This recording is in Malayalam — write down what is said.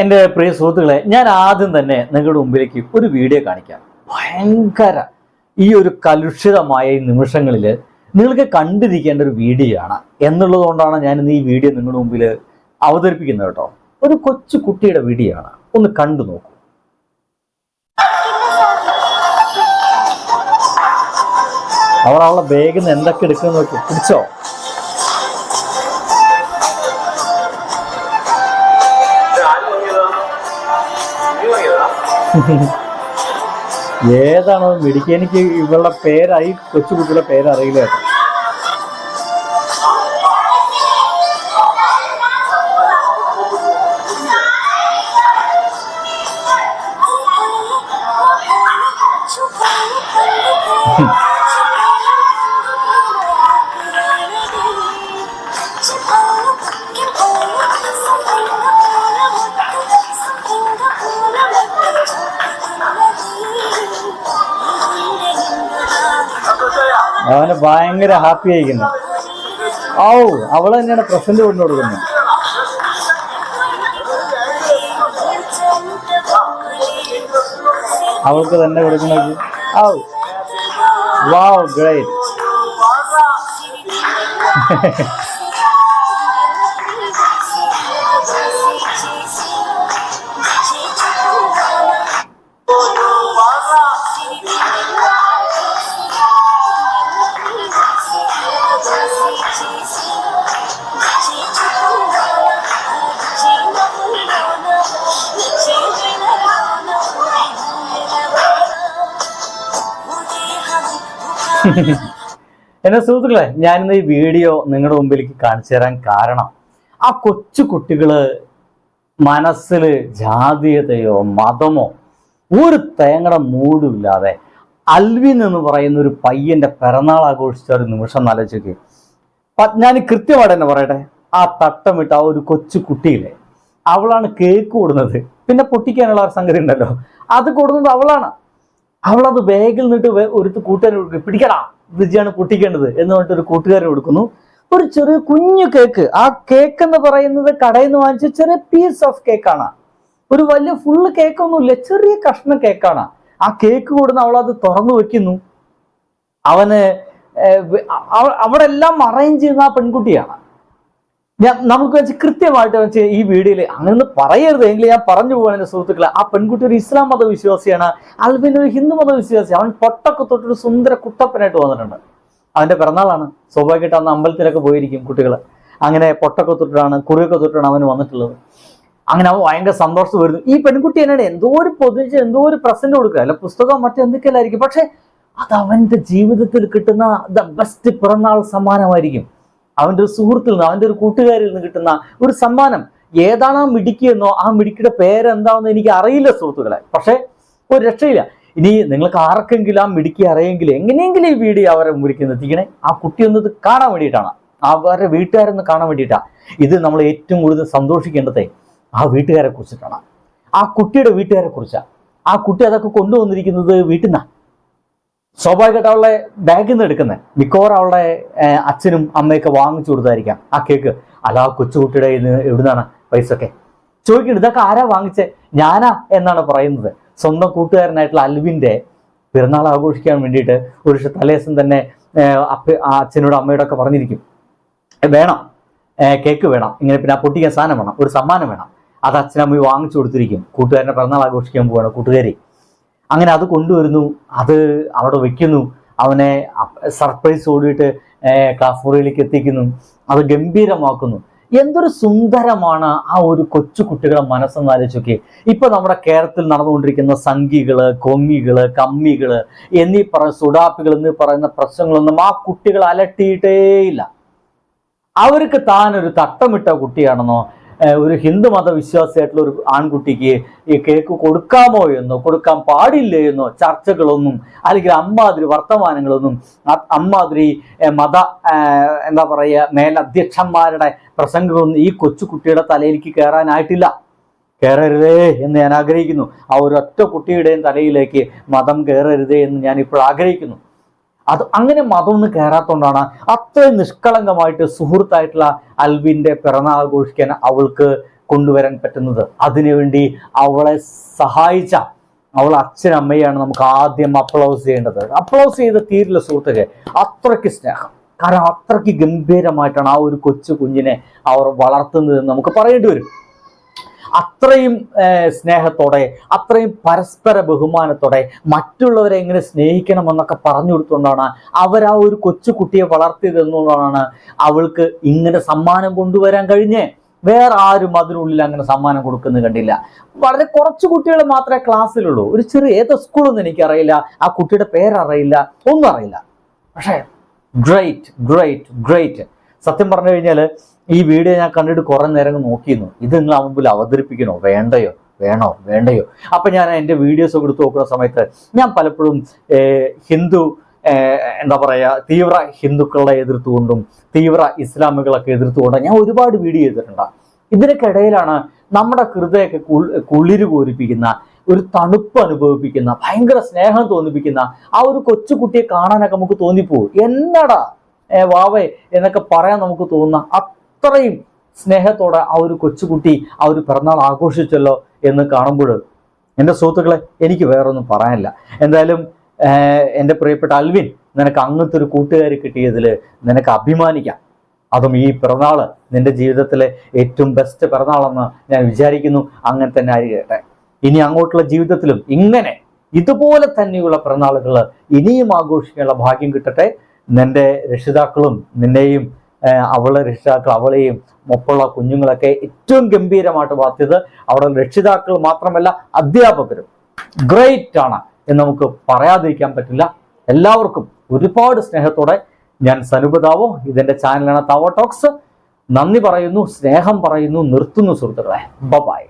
എന്റെ പ്രിയ സുഹൃത്തുക്കളെ ഞാൻ ആദ്യം തന്നെ നിങ്ങളുടെ മുമ്പിലേക്ക് ഒരു വീഡിയോ കാണിക്കാം. ഭയങ്കര ഈ ഒരു കലുഷിതമായ ഈ നിമിഷങ്ങളിൽ നിങ്ങൾക്ക് കണ്ടിരിക്കേണ്ട ഒരു വീഡിയോ ആണ് എന്നുള്ളത് കൊണ്ടാണ് ഞാൻ ഇന്ന് ഈ വീഡിയോ നിങ്ങളുടെ മുമ്പിൽ അവതരിപ്പിക്കുന്നത് കേട്ടോ. ഒരു കൊച്ചു കുട്ടിയുടെ വീഡിയോ ആണ് ഒന്ന് കണ്ടു നോക്കൂ. അവർ അവളെ ബാഗിൽ നിന്ന് എന്തൊക്കെ എടുക്കുന്നതൊക്കെ പിടിച്ചോ? ഏതാണോ? മിടിക്ക് എനിക്ക് ഇവളുടെ പേരായി കൊച്ചുകുട്ടിയുടെ പേരറിയില്ല അവന് ഭയങ്കര ഹാപ്പി ആയിരിക്കുന്നു. ഔ അവൾ തന്നെയാണ് പ്രസന്റ് കൊണ്ടു കൊടുക്കുന്നത്. അവൾക്ക് തന്നെ കൊടുക്കുന്നത്. ഔ. വാവ് ഗ്രേറ്റ് എന്നെ സുഹൃത്തുക്കളെ ഞാനിന്ന് ഈ വീഡിയോ നിങ്ങളുടെ മുമ്പിലേക്ക് കാണിച്ചു തരാൻ കാരണം ആ കൊച്ചു കുട്ടികൾ മനസ്സിൽ ജാതീയതയോ മതമോ ഒരു തേങ്ങയുടെ മൂടുമില്ലാതെ അൽവിൻ എന്ന് പറയുന്ന ഒരു പയ്യന്റെ പിറന്നാൾ ആഘോഷിച്ച ഒരു നിമിഷം ആലോചിക്ക് ഞാൻ കൃത്യമായിട്ട് തന്നെ പറയട്ടെ ആ തട്ടമിട്ട ആ ഒരു കൊച്ചു കുട്ടിയിലെ അവളാണ് കേക്ക് കൊടുക്കുന്നത് പിന്നെ പൊട്ടിക്കാനുള്ള സംഗതി ഉണ്ടല്ലോ അത് കൊടുക്കുന്നത് അവളാണ്. അവളത് ബാഗിൽ നിന്നിട്ട് ഒരു കൂട്ടുകാരൻ കൊടുക്കും. പിടിക്കടാ വിജയാണ് പൊട്ടിക്കേണ്ടത് എന്ന് പറഞ്ഞിട്ട് ഒരു കൂട്ടുകാരൻ കൊടുക്കുന്നു. ഒരു ചെറിയ കുഞ്ഞു കേക്ക്. ആ കേക്ക് എന്ന് പറയുന്നത് കടയിൽ നിന്ന് വാങ്ങിച്ച ചെറിയ പീസ് ഓഫ് കേക്കാണ് ഒരു വലിയ ഫുള്ള് കേക്കൊന്നുമില്ല ചെറിയ കഷ്ണം കേക്കാണ് ആ കേക്ക് കൊടുന്ന് അവൾ അത് തുറന്നു വെക്കുന്നു. അവന് അവിടെ എല്ലാം അറേഞ്ച് ചെയ്യുന്ന ആ പെൺകുട്ടിയാണ്. ഞാൻ നമുക്ക് വെച്ച് കൃത്യമായിട്ട് വെച്ച് ഈ വീഡിയോയിൽ അങ്ങനെ പറയരുത്. എങ്കിലും ഞാൻ പറഞ്ഞു പോകാൻ എന്റെ സുഹൃത്തുക്കളെ. ആ പെൺകുട്ടി ഒരു ഇസ്ലാം മത വിശ്വാസിയാണ് അൽവിൻ ഒരു ഹിന്ദു മത വിശ്വാസി അവൻ പൊട്ടൊക്കെ തൊട്ടൊരു സുന്ദര കുട്ടപ്പനായിട്ട് വന്നിട്ടുണ്ട്. അവന്റെ പിറന്നാളാണ്. സ്വാഭാവികമായിട്ട് അന്ന് അമ്പലത്തിലൊക്കെ പോയിരിക്കും കുട്ടികൾ അങ്ങനെ പൊട്ടൊക്കെ തൊട്ടിട്ടാണ് കുറിയൊക്കെ തൊട്ടിട്ടാണ് അവൻ വന്നിട്ടുള്ളത്. അങ്ങനെ അവൻ ഭയങ്കര സന്തോഷം വരുന്നു. ഈ പെൺകുട്ടി എന്നാണ് എന്തോ ഒരു പൊതിച്ച് എന്തോ ഒരു പ്രസന്റ് കൊടുക്കുക. അല്ല പുസ്തകം മറ്റെന്തൊക്കെയല്ലായിരിക്കും പക്ഷെ അത് അവന്റെ ജീവിതത്തിൽ കിട്ടുന്ന ദ ബെസ്റ്റ് പിറന്നാൾ സമ്മാനമായിരിക്കും. അവന്റെ ഒരു സുഹൃത്തിൽ നിന്ന് അവന്റെ ഒരു കൂട്ടുകാരിൽ നിന്ന് കിട്ടുന്ന ഒരു സമ്മാനം. ഏതാണ് ആ മിടുക്കി എന്നോ ആ മിടുക്കിയുടെ പേരെന്താണെന്ന് എനിക്ക് അറിയില്ല സുഹൃത്തുക്കളെ. പക്ഷേ ഒരു രക്ഷയില്ല. ഇനി നിങ്ങൾക്ക് ആർക്കെങ്കിലും ആ മിടുക്കി അറിയെങ്കിൽ എങ്ങനെയെങ്കിലും ഈ വീഡിയോ അവരെ മുറിക്കുന്ന എത്തിക്കണേ. ആ കുട്ടി ഒന്നത് കാണാൻ വേണ്ടിയിട്ടാണ്. അവരുടെ വീട്ടുകാരൊന്ന് കാണാൻ വേണ്ടിയിട്ടാണ് ഇത് നമ്മൾ ഏറ്റവും കൂടുതൽ സന്തോഷിക്കേണ്ടത് ആ വീട്ടുകാരെ കുറിച്ചിട്ടാണ്. ആ കുട്ടിയുടെ വീട്ടുകാരെ കുറിച്ചാണ് ആ കുട്ടി അതൊക്കെ കൊണ്ടുവന്നിരിക്കുന്നത് വീട്ടിൽ നിന്നാണ് സ്വാഭാവികമായിട്ട് അവളെ ബാഗിൽ നിന്ന് എടുക്കുന്നത് മിക്കവാറും അവളുടെ അച്ഛനും അമ്മയൊക്കെ വാങ്ങിച്ചു കൊടുത്തായിരിക്കാം ആ കേക്ക്. അല്ല ആ കൊച്ചുകുട്ടിയുടെ നിന്ന് എവിടുന്നാണ് പൈസ ഒക്കെ ചോദിക്കുന്നത് ഇതൊക്കെ ആരാ വാങ്ങിച്ചേ? ഞാനാ എന്നാണ് പറയുന്നത്. സ്വന്തം കൂട്ടുകാരനായിട്ടുള്ള അൽവിന്റെ പിറന്നാൾ ആഘോഷിക്കാൻ വേണ്ടിയിട്ട് ഒരു ദിവസം തലേദിവസം തന്നെ അച്ഛനോടും അമ്മയോടൊക്കെ പറഞ്ഞിരിക്കും. വേണം കേക്ക് വേണം. ഇങ്ങനെ പിന്നെ പൊട്ടിക്കാൻ സാധനം വേണം. ഒരു സമ്മാനം വേണം. അത് അച്ഛനമ്മ വാങ്ങിച്ചു കൊടുത്തിരിക്കും. കൂട്ടുകാരനെ പിറന്നാൾ ആഘോഷിക്കാൻ പോവാണ് കൂട്ടുകാരി. അങ്ങനെ അത് കൊണ്ടുവരുന്നു അത് അവിടെ വെക്കുന്നു അവനെ സർപ്രൈസ് ഓടിയിട്ട് ക്ലാസ് മുറിയിലേക്ക് എത്തിക്കുന്നു അത് ഗംഭീരമാക്കുന്നു. എന്തൊരു സുന്ദരമാണ് ആ ഒരു കൊച്ചു കുട്ടികളുടെ മനസ്സെന്ന് ആലോചിച്ചൊക്കെ ഇപ്പൊ നമ്മുടെ കേരളത്തിൽ നടന്നുകൊണ്ടിരിക്കുന്ന സംഘികൾ കൊങ്ങികൾ കമ്മികൾ എന്നീ പറയുന്ന സുഡാപ്പികൾ എന്നീ പറയുന്ന പ്രശ്നങ്ങളൊന്നും ആ കുട്ടികൾ അലട്ടിയിട്ടേയില്ല. അവർക്ക് താൻ ഒരു തട്ടമിട്ട കുട്ടിയാണെന്നോ ഒരു ഹിന്ദു മത വിശ്വാസിയായിട്ടുള്ള ഒരു ആൺകുട്ടിക്ക് ഈ കേക്ക് കൊടുക്കാമോ എന്നോ കൊടുക്കാൻ പാടില്ലേ എന്നോ ചർച്ചകളൊന്നും അല്ലെങ്കിൽ അമ്മാതിരി വർത്തമാനങ്ങളൊന്നും അമ്മാതിരി മത എന്താ പറയുക മേലധ്യക്ഷന്മാരുടെ പ്രസംഗങ്ങളൊന്നും ഈ കൊച്ചുകുട്ടിയുടെ തലയിലേക്ക് കയറാനായിട്ടില്ല കയറരുതേ എന്ന് ഞാൻ ആഗ്രഹിക്കുന്നു. ആ ഒരൊറ്റ കുട്ടിയുടെയും തലയിലേക്ക് മതം കയറരുതേ എന്ന് ഞാൻ ഇപ്പോൾ ആഗ്രഹിക്കുന്നു. അത് അങ്ങനെ മതമൊന്നും കയറാത്തോണ്ടാണ് അത്രയും നിഷ്കളങ്കമായിട്ട് സുഹൃത്തായിട്ടുള്ള അൽവിന്റെ പിറന്നാൾ ആഘോഷിക്കാൻ അവൾക്ക് കൊണ്ടുവരാൻ പറ്റുന്നത്. അതിനുവേണ്ടി അവളെ സഹായിച്ച അവൾ അച്ഛനമ്മയാണ് നമുക്ക് ആദ്യം അപ്ലൗസ് ചെയ്യേണ്ടത്. അപ്ലൗസ് ചെയ്ത് തീരില്ല സുഹൃത്തുക്കെ അത്രയ്ക്ക് സ്നേഹം. കാരണം അത്രയ്ക്ക് ഗംഭീരമായിട്ടാണ് ആ ഒരു കൊച്ചു കുഞ്ഞിനെ അവർ വളർത്തുന്നത് നമുക്ക് പറയേണ്ടി വരും. അത്രയും സ്നേഹത്തോടെ അത്രയും പരസ്പര ബഹുമാനത്തോടെ മറ്റുള്ളവരെ എങ്ങനെ സ്നേഹിക്കണമെന്നൊക്കെ പറഞ്ഞു കൊടുത്തുകൊണ്ടാണ് അവർ ആ ഒരു കൊച്ചു കുട്ടിയെ വളർത്തിയതെന്നുള്ളതാണ് അവൾക്ക് ഇങ്ങനെ സമ്മാനം കൊണ്ടുവരാൻ കഴിഞ്ഞേ. വേറെ ആരും അതിനുള്ളിൽ അങ്ങനെ സമ്മാനം കൊടുക്കുന്നത് കണ്ടില്ല. വളരെ കുറച്ച് കുട്ടികൾ മാത്രമേ ക്ലാസ്സിലുള്ളൂ. ഒരു ചെറിയ ഏത് സ്കൂളൊന്നും എനിക്കറിയില്ല. ആ കുട്ടിയുടെ പേരറിയില്ല. ഒന്നും അറിയില്ല. പക്ഷേ ഗ്രേറ്റ് ഗ്രേറ്റ് ഗ്രേറ്റ് സത്യം പറഞ്ഞു കഴിഞ്ഞാൽ ഈ വീഡിയോ ഞാൻ കണ്ടിട്ട് കുറേ നേരം നോക്കിയിരുന്നു. ഇത് നിങ്ങൾ ആ മുമ്പിൽ അവതരിപ്പിക്കണോ? വേണ്ടയോ? വേണോ? വേണ്ടയോ? അപ്പം ഞാൻ എന്റെ വീഡിയോസ് എടുത്ത് നോക്കുന്ന സമയത്ത് ഞാൻ പലപ്പോഴും ഹിന്ദു എന്താ പറയുക തീവ്ര ഹിന്ദുക്കളെ എതിർത്തുകൊണ്ടും തീവ്ര ഇസ്ലാമികളൊക്കെ എതിർത്തുകൊണ്ടും ഞാൻ ഒരുപാട് വീഡിയോ ചെയ്തിട്ടുണ്ട്. ഇതിനൊക്കിടയിലാണ് നമ്മുടെ ഹൃദയമൊക്കെ കുളിര് കോരിപ്പിക്കുന്ന ഒരു തണുപ്പ് അനുഭവിപ്പിക്കുന്ന ഭയങ്കര സ്നേഹം തോന്നിപ്പിക്കുന്ന ആ ഒരു കൊച്ചുകുട്ടിയെ കാണാനൊക്കെ നമുക്ക് തോന്നിപ്പോവും എന്നടാ? വാവേ എന്നൊക്കെ പറയാൻ നമുക്ക് തോന്നുന്ന അത്രയും സ്നേഹത്തോടെ ആ ഒരു കൊച്ചുകുട്ടി ആ ഒരു പിറന്നാൾ ആഘോഷിച്ചല്ലോ എന്ന് കാണുമ്പോൾ എന്റെ സുഹൃത്തുക്കളെ എനിക്ക് വേറൊന്നും പറയാനില്ല. എന്തായാലും എന്റെ പ്രിയപ്പെട്ട അൽവിൻ നിനക്ക് അങ്ങനത്തെ ഒരു കൂട്ടുകാരി കിട്ടിയതിൽ നിനക്ക് അഭിമാനിക്കാം. അതും ഈ പിറന്നാൾ നിന്റെ ജീവിതത്തിലെ ഏറ്റവും ബെസ്റ്റ് പിറന്നാളെന്ന് ഞാൻ വിചാരിക്കുന്നു അങ്ങനെ തന്നെ ആയിരിക്കട്ടെ. ഇനി അങ്ങോട്ടുള്ള ജീവിതത്തിലും ഇങ്ങനെ ഇതുപോലെ തന്നെയുള്ള പിറന്നാളുകൾ ഇനിയും ആഘോഷിക്കാനുള്ള ഭാഗ്യം കിട്ടട്ടെ. നിന്റെ രക്ഷിതാക്കളും നിന്നെയും അവളെ രക്ഷിതാക്കൾ അവളെയും ഒപ്പമുള്ള കുഞ്ഞുങ്ങളൊക്കെ ഏറ്റവും ഗംഭീരമായിട്ട് വളർത്തിയത് അവിടെ രക്ഷിതാക്കൾ മാത്രമല്ല അധ്യാപകരും. ഗ്രേറ്റ് ആണ് എന്ന് നമുക്ക് പറയാതിരിക്കാൻ പറ്റില്ല. എല്ലാവർക്കും ഒരുപാട് സ്നേഹത്തോടെ ഞാൻ സനുപതാവോ ഇതെന്റെ ചാനലാണ് താവോ ടോക്സ്. നന്ദി പറയുന്നു സ്നേഹം പറയുന്നു നിർത്തുന്നു സുഹൃത്തുക്കളെ. ബൈ